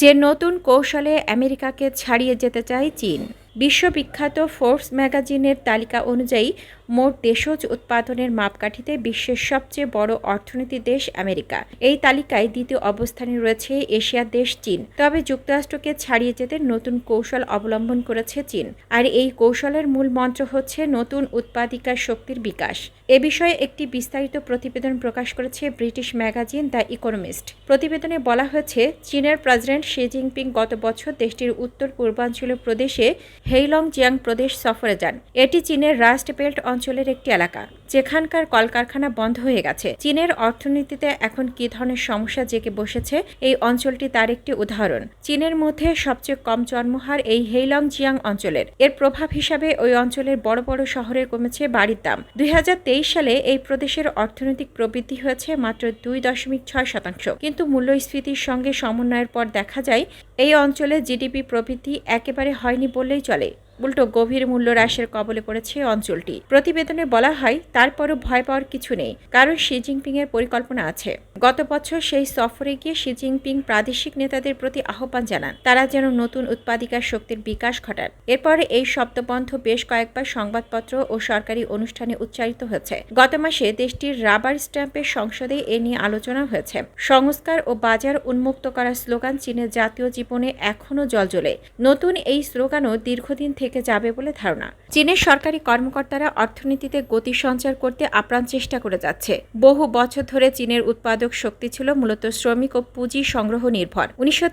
যে নতুন কৌশলে আমেরিকাকে ছাড়িয়ে যেতে চায় চীন। বিশ্ববিখ্যাত ফোর্স ম্যাগাজিনের তালিকা অনুযায়ী মোট দেশজ উৎপাদনের মাপকাঠিতে বিশ্বের সবচেয়ে বড় অর্থনীতি দেশ আমেরিকা। এই তালিকায় দ্বিতীয় অবস্থানে রয়েছে এশিয়ার দেশ চীন। তবে যুক্তরাষ্ট্রকে ছাড়িয়ে যেতে নতুন কৌশল অবলম্বন করেছে চীন। আর এই কৌশলের মূল মন্ত্র হচ্ছে নতুন উৎপাদিকা শক্তির বিকাশ। এ বিষয়ে একটি বিস্তারিত প্রতিবেদন প্রকাশ করেছে ব্রিটিশ ম্যাগাজিন দ্য ইকোনমিস্ট। প্রতিবেদনে বলা হয়েছে, চীনের প্রেসিডেন্ট শি জিনপিং গত বছর দেশটির উত্তর পূর্বাঞ্চলীয় প্রদেশে হেইলং জিয়াং প্রদেশ সফরে যান। এটি চীনের রাস্ট বেল্ট অঞ্চলের একটি এলাকা। যেখানকার কলকারখানা বন্ধ হয়ে গেছে। চীনের অর্থনীতিতে এখন কী ধরনের সমস্যা জেগে বসেছে, এই অঞ্চলটি তার একটি উদাহরণ। চীনের মধ্যে সবচেয়ে কম জন্মহার এই হেইলং জিয়াং অঞ্চলের। এর প্রভাব হিসাবে ওই অঞ্চলের বড় বড় শহরে কমেছে বাড়ির দাম। দুই হাজার তেইশ সালে এই প্রদেশের অর্থনৈতিক প্রবৃদ্ধি হয়েছে মাত্র দুই দশমিক ছয় শতাংশ। কিন্তু মূল্যস্ফীতির সঙ্গে সমন্বয়ের পর দেখা যায়, এই অঞ্চলে জিডিপি প্রবৃদ্ধি একেবারে হয়নি বললেই চলে। উল্টো গভীর মূল্য হ্রাসের কবলে পড়েছে অঞ্চলটি। প্রতিবেদনে বলা হয়, তারপরও ভয় পাওয়ার কিছু নেই। কারণ শি জিনপিং এর পরিকল্পনা আছে। গত বছর সেই সফরে গিয়ে শি জিনপিং প্রাদেশিক নেতাদের প্রতি আহ্বান জানান। তারা যেন নতুন উৎপাদিকার শক্তির বিকাশ ঘটান। এরপরে এই শব্দবন্ধ বেশ কয়েকবার সংবাদপত্র ও সরকারি অনুষ্ঠানে উচ্চারিত হয়েছে। গত মাসে দেশটির রাবার স্ট্যাম্পের সংসদে এ নিয়ে আলোচনা হয়েছে। সংস্কার ও বাজার উন্মুক্ত করার স্লোগান চীনের জাতীয় জীবনে এখনও জলজলে নতুন এই স্লোগানও দীর্ঘদিন থেকে যাবে বলে ধারণা। চীনের সরকারি কর্মকর্তারা অর্থনীতিতে গতি সঞ্চার করতে আপ্রাণ চেষ্টা করে যাচ্ছে। বহু বছর ধরে চীনের উৎপাদক শক্তি ছিল মূলত শ্রমিক ও পুঁজি সংগ্রহ নির্ভর। উনিশশো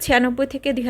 থেকে দুই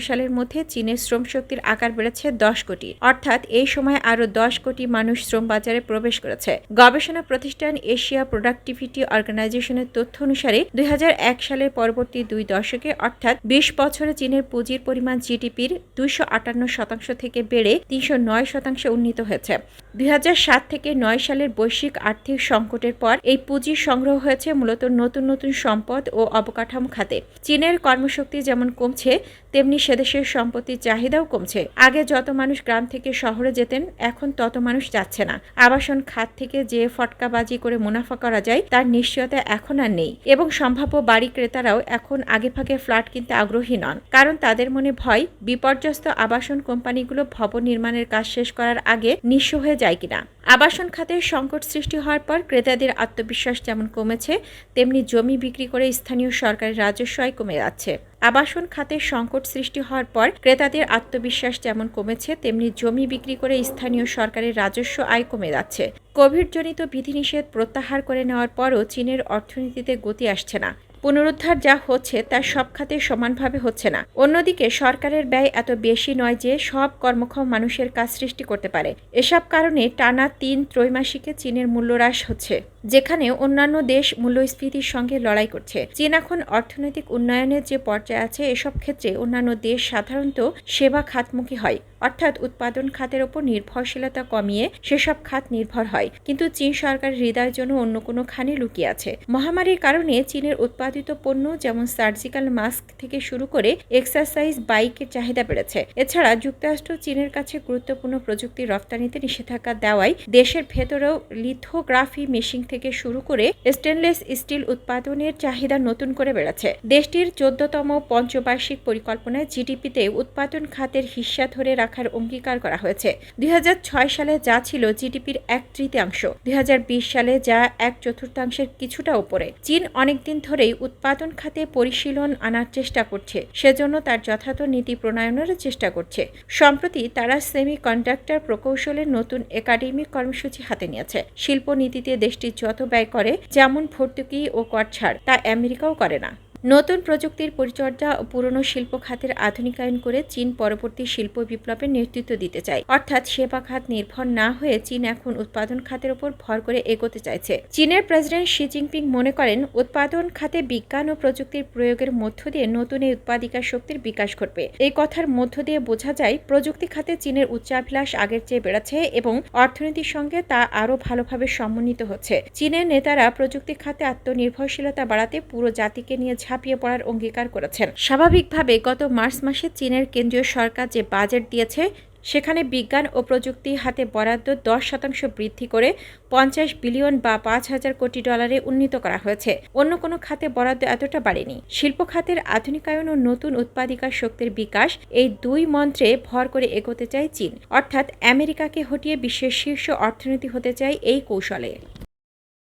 সালের মধ্যে চীনের শ্রম শক্তির আকার বেড়েছে দশ কোটি। অর্থাৎ এই সময় আরও দশ কোটি মানুষ শ্রম বাজারে প্রবেশ করেছে। গবেষণা প্রতিষ্ঠান এশিয়া প্রোডাক্টিভিটি অর্গানাইজেশনের তথ্য অনুসারে দুই হাজার এক সালের পরবর্তী দুই দশকে অর্থাৎ বিশ বছরে চীনের পুঁজির পরিমাণ জিডিপির দুইশো আটান্ন শতাংশ থেকে বেড়ে তিনশো নয় শতাংশে উন্নীত হয়েছে। দুই হাজার সাত থেকে নয় সালের বৈশ্বিক আর্থিক সংকটের পর এই পুঁজি সংগ্রহ হয়েছে মূলত নতুন নতুন সম্পদ ও অবকাঠামো খাতে। চীনের কর্মশক্তি যেমন কমছে, তেমনি সেদেশের সম্পত্তির চাহিদাও কমছে। আগে যত মানুষ গ্রাম থেকে শহরে যেতেন, এখন তত মানুষ যাচ্ছে না। আবাসন খাত থেকে যে ফটকাবাজি করে মুনাফা করা যায়, তার নিশ্চয়তা এখন আর নেই। এবং সম্ভাব্য বাড়ি ক্রেতারাও এখন আগেভাগে ফ্ল্যাট কিনতে আগ্রহী নন। কারণ তাদের মনে ভয়, বিপর্যস্ত আবাসন কোম্পানিগুলো ভবন নির্মাণের কাজ শেষ করার আগে নিঃস্ব হয়ে যায় কিনা। আবাসন খাতের সংকট সৃষ্টি হওয়ার পর ক্রেতাদের আত্মবিশ্বাস যেমন কমেছে, তেমনি জমি বিক্রি করে স্থানীয় সরকারের রাজস্ব আয় কমে যাচ্ছে। আবাসন খাতের সংকট সৃষ্টি হওয়ার পর ক্রেতাদের আত্মবিশ্বাস যেমন কমেছে, তেমনি জমি বিক্রি করে স্থানীয় সরকারের রাজস্ব আয় কমে যাচ্ছে। কোভিডজনিত বিধিনিষেধ প্রত্যাহার করে নেওয়ার পরও চীনের অর্থনীতিতে গতি আসছে না। পুনরুদ্ধার যা হচ্ছে তা সব খাতে সমানভাবে হচ্ছে না। অন্যদিকে সরকারের ব্যয় এত বেশি নয় যে সব কর্মক্ষম মানুষের কাজ সৃষ্টি করতে পারে। এসব কারণে টানা তিন ত্রৈমাসিকে চীনের মূল্যহ্রাস হচ্ছে, যেখানে অন্যান্য দেশ মূল্যস্ফীতির সঙ্গে লড়াই করছে। চীন এখন অর্থনৈতিক উন্নয়নের যে পর্যায়ে আছে, এসব ক্ষেত্রে অন্যান্য দেশ সাধারণত সেবা খাতমুখী হয়, অর্থাৎ উৎপাদন খাতের ওপর নির্ভরশীলতা কমিয়ে সেসব খাত নির্ভর হয়। কিন্তু চীন সরকারের হৃদয়ের জন্য অন্য কোনো খানে লুকিয়ে আছে। মহামারীর কারণে চীনের উৎপাদিত পণ্য যেমন সার্জিক্যাল মাস্ক থেকে শুরু করে এক্সারসাইজ বাইকের চাহিদা বেড়েছে। এছাড়া যুক্তরাষ্ট্র, চীনের কাছে গুরুত্বপূর্ণ প্রযুক্তি রপ্তানিতে নিষেধাজ্ঞা দেওয়ায় দেশের ভেতরেও লিথোগ্রাফি মেশিন থেকে শুরু করে স্টেনলেস স্টিল উৎপাদনের চাহিদা নতুন করে বেড়েছে। দেশটির চোদ্দতম পঞ্চবার্ষিক পরিকল্পনায় জিডিপিতে উৎপাদন খাতের হিস্সা ধরে রাখার অঙ্গীকার করা হয়েছে। দুই হাজার ছয় সালে যা ছিল জিডিপির এক তৃতীয়াংশ, দুই হাজার বিশ সালে যা এক চতুর্থাংশের কিছুটা উপরে। চীন অনেকদিন ধরেই উৎপাদন খাতে পরিশীলন আনার চেষ্টা করছে। সেজন্য তার যথাযথ নীতি প্রণয়নের চেষ্টা করছে। সম্প্রতি তারা সেমি কন্ডাক্টর প্রকৌশলের নতুন একাডেমিক কর্মসূচি হাতে নিয়েছে। শিল্প নীতিতে দেশটি যত ব্যয় করে, যেমন ভর্তুকি ও কর ছাড়, তা আমেরিকাও করে না। নতুন প্রযুক্তির পরিচর্যা ও পুরনো শিল্প খাতের আধুনিকায়ন করে চীন পরবর্তী শিল্প বিপ্লবের নেতৃত্ব দিতে চায়। অর্থাৎ সেবা খাত নির্ভর না হয়ে চীন এখন উৎপাদন খাতের উপর ভর করে এগোতে চাইছে। চীনের প্রেসিডেন্ট শি জিনপিং মনে করেন, উৎপাদন খাতে বিজ্ঞান ও প্রযুক্তির প্রয়োগের মধ্য দিয়ে নতুন এই উৎপাদিকা শক্তির বিকাশ ঘটবে। এই কথার মধ্য দিয়ে বোঝা যায়, প্রযুক্তি খাতে চীনের উচ্চাভিলাষ আগের চেয়ে বেড়েছে এবং অর্থনীতির সঙ্গে তা আরও ভালোভাবে সমন্বিত হচ্ছে। চীনের নেতারা প্রযুক্তি খাতে আত্মনির্ভরশীলতা বাড়াতে পুরো জাতিকে নিয়ে ঝাঁপিয়ে পড়ার অঙ্গীকার করেছেন। স্বাভাবিকভাবে গত মার্চ মাসে চীনের কেন্দ্রীয় সরকার যে বাজেট দিয়েছে, সেখানে বিজ্ঞান ও প্রযুক্তি হাতে বরাদ্দ দশ শতাংশ বৃদ্ধি করে পঞ্চাশ বিলিয়ন বা পাঁচ হাজার কোটি ডলারে উন্নীত করা হয়েছে। অন্য কোনো খাতে বরাদ্দ এতটা বাড়েনি। শিল্প খাতের আধুনিকায়ন ও নতুন উৎপাদিকা শক্তির বিকাশ এই দুই মন্ত্রে ভর করে এগোতে চায় চীন। অর্থাৎ আমেরিকাকে হটিয়ে বিশ্বের শীর্ষ অর্থনীতি হতে চায় এই কৌশলে।